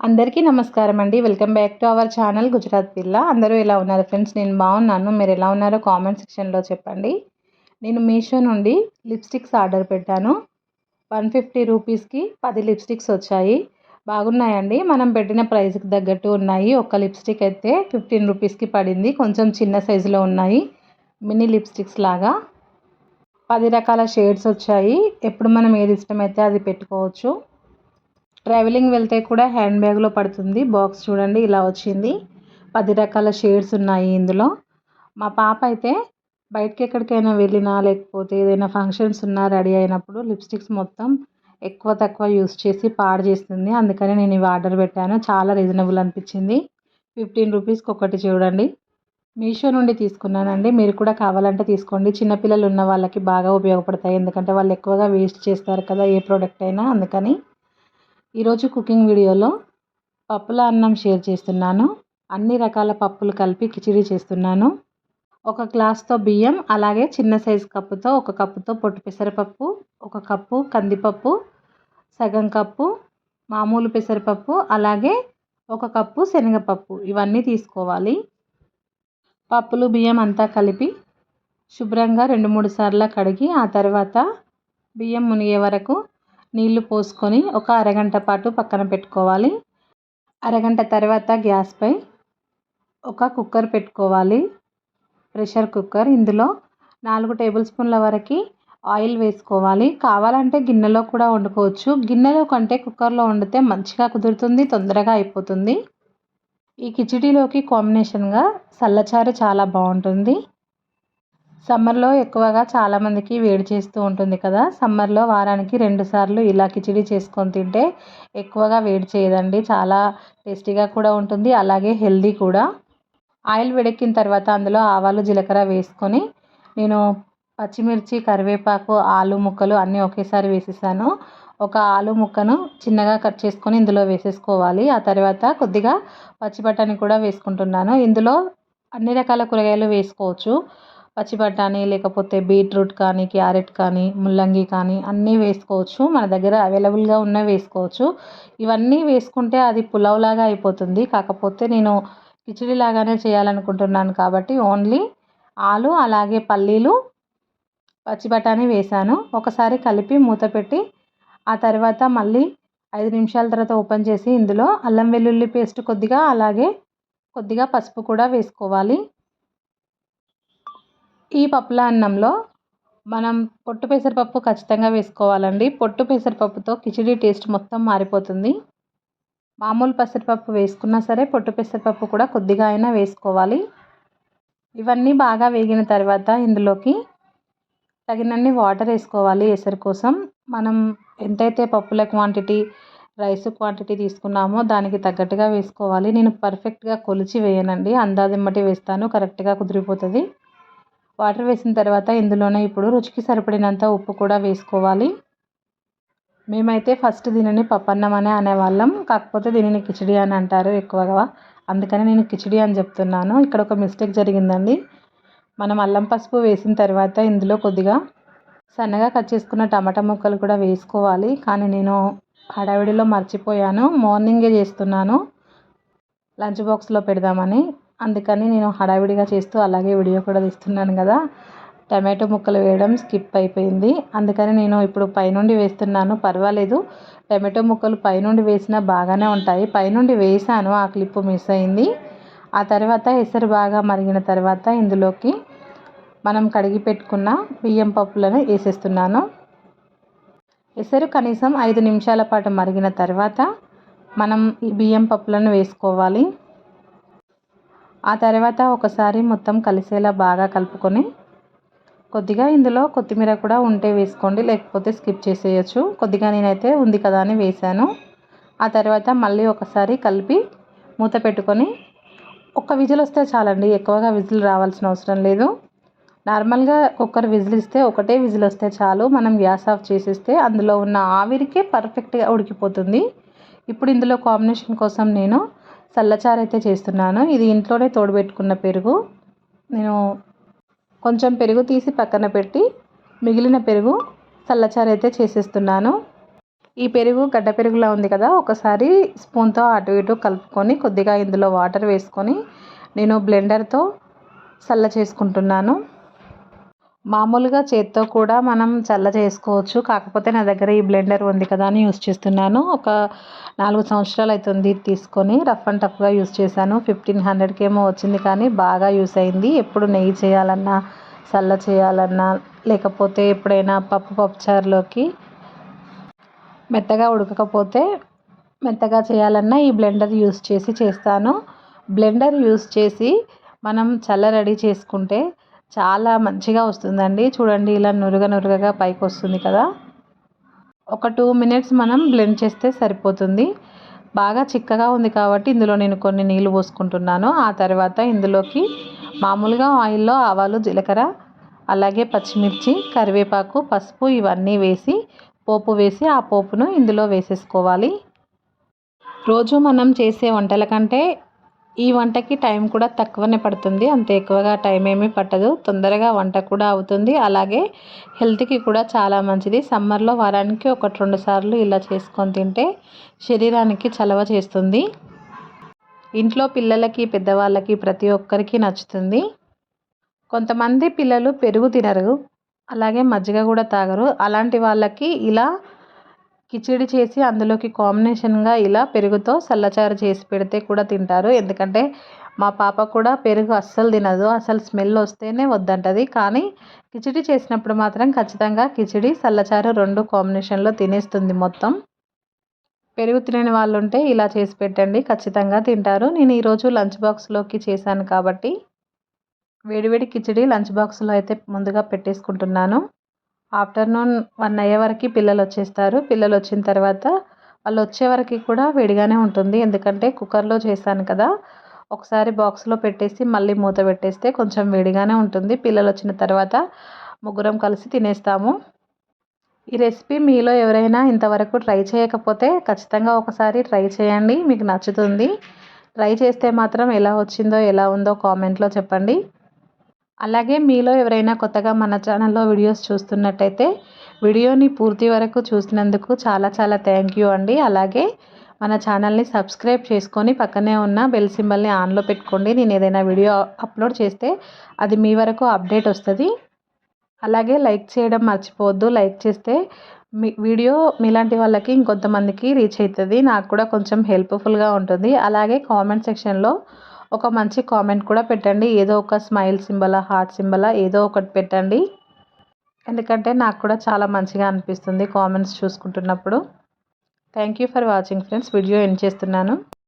అందరికీ నమస్కారం అండి. Welcome back to our channel Gujarat పిల్ల అందరూ ఎలా ఉన్నారు ఫ్రెండ్స్? నేను బాగున్నాను. మీరు ఎలా ఉన్నారో కామెంట్ సెక్షన్లో చెప్పండి. నేను మీషో నుండి లిప్స్టిక్స్ ఆర్డర్ పెట్టాను. వన్ ఫిఫ్టీ రూపీస్కి పది లిప్స్టిక్స్ వచ్చాయి. బాగున్నాయండి. మనం పెట్టిన ప్రైస్కి తగ్గట్టు ఉన్నాయి. ఒక లిప్స్టిక్ అయితే ఫిఫ్టీన్ రూపీస్కి పడింది. కొంచెం చిన్న సైజులో ఉన్నాయి. మినీ లిప్స్టిక్స్ లాగా. పది రకాల షేడ్స్ వచ్చాయి. ఎప్పుడు మనం ఏది ఇష్టమైతే అది పెట్టుకోవచ్చు. ట్రావెలింగ్ వెళ్తే కూడా హ్యాండ్ బ్యాగ్లో పడుతుంది. బాక్స్ చూడండి ఇలా వచ్చింది. పది రకాల షేడ్స్ ఉన్నాయి ఇందులో. మా పాప అయితే బయటకి ఎక్కడికైనా వెళ్ళినా లేకపోతే ఏదైనా ఫంక్షన్స్ ఉన్నా రెడీ అయినప్పుడు లిప్స్టిక్స్ మొత్తం ఎక్కువ తక్కువ యూస్ చేసి పాడు చేస్తుంది. అందుకని నేను ఇవి ఆర్డర్ పెట్టాను. చాలా రీజనబుల్ అనిపించింది. ఫిఫ్టీన్ రూపీస్కి ఒకటి చూడండి. మీషో నుండి తీసుకున్నానండి. మీరు కూడా కావాలంటే తీసుకోండి. చిన్నపిల్లలు ఉన్న వాళ్ళకి బాగా ఉపయోగపడతాయి. ఎందుకంటే వాళ్ళు ఎక్కువగా వేస్ట్ చేస్తారు కదా ఏ ప్రోడక్ట్ అయినా. అందుకని ఈరోజు కుకింగ్ వీడియోలో పప్పుల అన్నం షేర్ చేస్తున్నాను. అన్ని రకాల పప్పులు కలిపి కిచిడి చేస్తున్నాను. ఒక గ్లాస్తో బియ్యం అలాగే చిన్న సైజు కప్పుతో ఒక కప్పుతో పొట్టు పెసరపప్పు ఒక కప్పు కందిపప్పు సగం కప్పు మామూలు పెసరపప్పు అలాగే ఒక కప్పు శనగపప్పు. ఇవన్నీ తీసుకోవాలి. పప్పులు బియ్యం అంతా కలిపి శుభ్రంగా రెండు మూడు సార్లు కడిగి ఆ తర్వాత బియ్యం మునిగే వరకు నీళ్ళు పోసుకొని ఒక అరగంట పాటు పక్కన పెట్టుకోవాలి. అరగంట తర్వాత గ్యాస్పై ఒక కుక్కర్ పెట్టుకోవాలి. Pressure cooker. ఇందులో నాలుగు టేబుల్ స్పూన్ల వరకు ఆయిల్ వేసుకోవాలి. కావాలంటే గిన్నెలో కూడా వండుకోవచ్చు. గిన్నెలో కంటే కుక్కర్లో వండితే మంచిగా కుదురుతుంది తొందరగా అయిపోతుంది. ఈ కిచిడీలోకి కాంబినేషన్గా చల్లచారు చాలా బాగుంటుంది. సమ్మర్లో ఎక్కువగా చాలామందికి వేడి చేస్తూ ఉంటుంది కదా. సమ్మర్లో వారానికి రెండు సార్లు ఇలా కిచిడి చేసుకొని తింటే ఎక్కువగా వేడి చేయదండి. చాలా టేస్టీగా కూడా ఉంటుంది. అలాగే హెల్దీ కూడా. ఆయిల్ వేడెక్కిన తర్వాత అందులో ఆవాలు జీలకర్ర వేసుకొని నేను పచ్చిమిర్చి కరివేపాకు ఆలు ముక్కలు అన్నీ ఒకేసారి వేసేసాను. ఒక ఆలు ముక్కను చిన్నగా కట్ చేసుకొని ఇందులో వేసేసుకోవాలి. ఆ తర్వాత కొద్దిగా పచ్చి బఠానీ కూడా వేసుకుంటున్నాను. ఇందులో అన్ని రకాల కూరగాయలు వేసుకోవచ్చు. పచ్చి బఠానీ లేకపోతే బీట్రూట్ కానీ క్యారెట్ కానీ ముల్లంగి కానీ అన్నీ వేసుకోవచ్చు. మన దగ్గర అవైలబుల్గా ఉన్న వేసుకోవచ్చు. ఇవన్నీ వేసుకుంటే అది పులావ్ లాగా అయిపోతుంది. కాకపోతే నేను కిచిడి లాగానే చేయాలనుకుంటున్నాను కాబట్టి ఓన్లీ ఆలు అలాగే పల్లీలు పచ్చి బఠానీ వేసాను ఒకసారి కలిపి మూత పెట్టి ఆ తర్వాత మళ్ళీ ఐదు నిమిషాల తర్వాత ఓపెన్ చేసి ఇందులో అల్లం వెల్లుల్లి పేస్ట్ కొద్దిగా అలాగే కొద్దిగా పసుపు కూడా వేసుకోవాలి. ఈ పప్పుల అన్నంలో మనం పొట్టు పెసరపప్పు ఖచ్చితంగా వేసుకోవాలండి. పొట్టు పెసరపప్పుతో కిచిడి టేస్ట్ మొత్తం మారిపోతుంది. మామూలు పెసరపప్పు వేసుకున్నా సరే పొట్టు పెసరపప్పు కూడా కొద్దిగా అయినా వేసుకోవాలి. ఇవన్నీ బాగా వేగిన తర్వాత ఇందులోకి తగినన్ని వాటర్ వేసుకోవాలి ఎసరు కోసం. మనం ఎంతైతే పప్పుల క్వాంటిటీ రైస్ క్వాంటిటీ తీసుకున్నామో దానికి తగ్గట్టుగా వేసుకోవాలి. నేను పర్ఫెక్ట్గా కొలిచి వేయనండి. అందాజమ్మటి వేస్తాను. కరెక్ట్గా కుదిరిపోతుంది. వాటర్ వేసిన తర్వాత ఇందులోనే ఇప్పుడు రుచికి సరిపడినంత ఉప్పు కూడా వేసుకోవాలి. మేమైతే ఫస్ట్ దీనిని పప్పన్నం అనే అనేవాళ్ళం. కాకపోతే దీనిని కిచిడి అని అంటారు ఎక్కువగా. అందుకని నేను కిచిడి అని చెప్తున్నాను. ఇక్కడ ఒక మిస్టేక్ జరిగిందండి. మనం అల్లం పసుపు వేసిన తర్వాత ఇందులో కొద్దిగా సన్నగా కట్ చేసుకున్న టమాటా ముక్కలు కూడా వేసుకోవాలి. కానీ నేను హడావిడిలో మర్చిపోయాను. మార్నింగే చేస్తున్నాను. లంచ్ బాక్స్లో పెడదామని. అందుకని నేను హడావిడిగా చేస్తూ అలాగే వీడియో కూడా తీస్తున్నాను కదా. టమాటో ముక్కలు వేయడం స్కిప్ అయిపోయింది. అందుకని నేను ఇప్పుడు పైనుండి వేస్తున్నాను. పర్వాలేదు. టమాటో ముక్కలు పైనుండి వేసినా బాగానే ఉంటాయి. పైనుండి వేసాను. ఆ క్లిప్ మిస్ అయింది. ఆ తర్వాత ఎసరు బాగా మరిగిన తర్వాత ఇందులోకి మనం కడిగి పెట్టుకున్న బియ్యం పప్పులను వేసేస్తున్నాను. ఎసరు కనీసం ఐదు నిమిషాల పాటు మరిగిన తర్వాత మనం ఈ బియ్యం పప్పులను వేసుకోవాలి. ఆ తర్వాత ఒకసారి మొత్తం కలిసేలా బాగా కలుపుకొని కొద్దిగా ఇందులో కొత్తిమీర కూడా ఉంటే వేసుకోండి లేకపోతే స్కిప్ చేసేయచ్చు. కొద్దిగా నేనైతే ఉంది కదా అని వేసాను ఆ తర్వాత మళ్ళీ ఒకసారి కలిపి మూత పెట్టుకొని ఒక్క విజిల్ వస్తే చాలండి ఎక్కువగా విజిల్ రావాల్సిన అవసరం లేదు. నార్మల్గా కుక్కర్ విజిల్ ఇస్తే ఒకటే విజిల్ వస్తే చాలు. మనం గ్యాస్ ఆఫ్ చేసేస్తే అందులో ఉన్న ఆవిరికే పర్ఫెక్ట్గా ఉడికిపోతుంది. ఇప్పుడు ఇందులో కాంబినేషన్ కోసం నేను చల్లచారు అయితే చేస్తున్నాను. ఇది ఇంట్లోనే తోడుపెట్టుకున్న పెరుగు. నేను కొంచెం పెరుగు తీసి పక్కన పెట్టి మిగిలిన పెరుగు చల్లచారు అయితే చేసేస్తున్నాను. ఈ పెరుగు గడ్డ పెరుగులా ఉంది కదా ఒకసారి స్పూన్తో అటు ఇటు కలుపుకొని కొద్దిగా ఇందులో వాటర్ వేసుకొని నేను బ్లెండర్తో చల్ల చేసుకుంటున్నాను. మామూలుగా చేత్తో కూడా మనం చల్ల చేసుకోవచ్చు. కాకపోతే నా దగ్గర ఈ బ్లెండర్ ఉంది కదా అని యూస్ చేస్తున్నాను. ఒక నాలుగు సంవత్సరాలు అవుతుంది తీసుకొని. రఫ్ అండ్ టఫ్గా యూస్ చేశాను. ఫిఫ్టీన్ హండ్రెడ్కి ఏమో వచ్చింది కానీ బాగా యూస్ అయింది. ఎప్పుడు నెయ్యి చేయాలన్నా చల్ల చేయాలన్నా లేకపోతే ఎప్పుడైనా పప్పు పప్పుచారులోకి మెత్తగా ఉడకకపోతే మెత్తగా చేయాలన్నా ఈ బ్లెండర్ యూస్ చేసి చేస్తాను. బ్లెండర్ యూస్ చేసి మనం చల్ల రెడీ చేసుకుంటే చాలా మంచిగా వస్తుందండి. చూడండి ఇలా నురుగ నురుగగా పైకి వస్తుంది కదా. ఒక టూ మినిట్స్ మనం బ్లెండ్ చేస్తే సరిపోతుంది. బాగా చిక్కగా ఉంది కాబట్టి ఇందులో నేను కొన్ని నీళ్ళు పోసుకుంటున్నాను. ఆ తర్వాత ఇందులోకి మామూలుగా ఆయిల్లో ఆవాలు జీలకర్ర అలాగే పచ్చిమిర్చి కరివేపాకు పసుపు ఇవన్నీ వేసి పోపు వేసి ఆ పోపును ఇందులో వేసేసుకోవాలి. రోజు మనం చేసే వంటల కంటే ఈ వంటకి టైం కూడా తక్కువనే పడుతుంది. అంత ఎక్కువగా టైం ఏమీ పట్టదు. తొందరగా వంట కూడా అవుతుంది. అలాగే హెల్త్కి కూడా చాలా మంచిది. సమ్మర్లో వారానికి ఒకటి రెండు సార్లు ఇలా చేసుకొని తింటే శరీరానికి చలవ చేస్తుంది. ఇంట్లో పిల్లలకి పెద్దవాళ్ళకి ప్రతి ఒక్కరికి నచ్చుతుంది. కొంతమంది పిల్లలు పెరుగు తినరు. అలాగే మజ్జిగ కూడా తాగరు. అలాంటి వాళ్ళకి ఇలా కిచిడి చేసి అందులోకి కాంబినేషన్గా ఇలా పెరుగుతో చల్లచారు చేసి పెడితే కూడా తింటారు. ఎందుకంటే మా పాప కూడా పెరుగు అస్సలు తినదు. అసలు స్మెల్ వస్తేనే వద్దంటది కానీ కిచిడి చేసినప్పుడు మాత్రం ఖచ్చితంగా కిచిడి చల్లచారు రెండు కాంబినేషన్లో తినేస్తుంది మొత్తం. పెరుగు తినని వాళ్ళు ఉంటే ఇలా చేసి పెట్టండి. ఖచ్చితంగా తింటారు. నేను ఈరోజు లంచ్ బాక్స్లోకి చేశాను కాబట్టి వేడివేడి కిచిడి లంచ్ బాక్స్లో అయితే ముందుగా పెట్టేసుకుంటున్నాను. ఆఫ్టర్నూన్ వన్ అయ్యే వరకు పిల్లలు వచ్చేస్తారు. పిల్లలు వచ్చిన తర్వాత వాళ్ళు వచ్చే వరకు కూడా వేడిగానే ఉంటుంది. ఎందుకంటే కుక్కర్లో చేశాను కదా. ఒకసారి బాక్స్లో పెట్టేసి మళ్ళీ మూత పెట్టేస్తే కొంచెం వేడిగానే ఉంటుంది. పిల్లలు వచ్చిన తర్వాత ముగ్గురం కలిసి తినేస్తాము. ఈ రెసిపీ మీలో ఎవరైనా ఇంతవరకు ట్రై చేయకపోతే ఖచ్చితంగా ఒకసారి ట్రై చేయండి. మీకు నచ్చుతుంది. ట్రై చేస్తే మాత్రం ఎలా వచ్చిందో ఎలా ఉందో కామెంట్లో చెప్పండి. అలాగే మీలో ఎవరైనా కొత్తగా మన ఛానల్లో వీడియోస్ చూస్తున్నట్టయితే వీడియోని పూర్తి వరకు చూసినందుకు చాలా చాలా థ్యాంక్ యూ అండి. అలాగే మన ఛానల్ని సబ్స్క్రైబ్ చేసుకొని పక్కనే ఉన్న బెల్ సింబల్ని ఆన్లో పెట్టుకోండి. నేను ఏదైనా వీడియో అప్లోడ్ చేస్తే అది మీ వరకు అప్డేట్ వస్తుంది. అలాగే లైక్ చేయడం మర్చిపోవద్దు. లైక్ చేస్తే మీ వీడియో మీలాంటి వాళ్ళకి ఇంకొంతమందికి రీచ్ అవుతుంది నాకు కూడా కొంచెం హెల్ప్ఫుల్గా ఉంటుంది. అలాగే కామెంట్ సెక్షన్లో ఒక మంచి కామెంట్ కూడా పెట్టండి. ఏదో ఒక స్మైల్ సింబలా హార్ట్ సింబలా ఏదో ఒకటి పెట్టండి. ఎందుకంటే నాకు కూడా చాలా మంచిగా అనిపిస్తుంది comments చూసుకుంటున్నప్పుడు. Thank you for watching friends video end చేస్తున్నాను.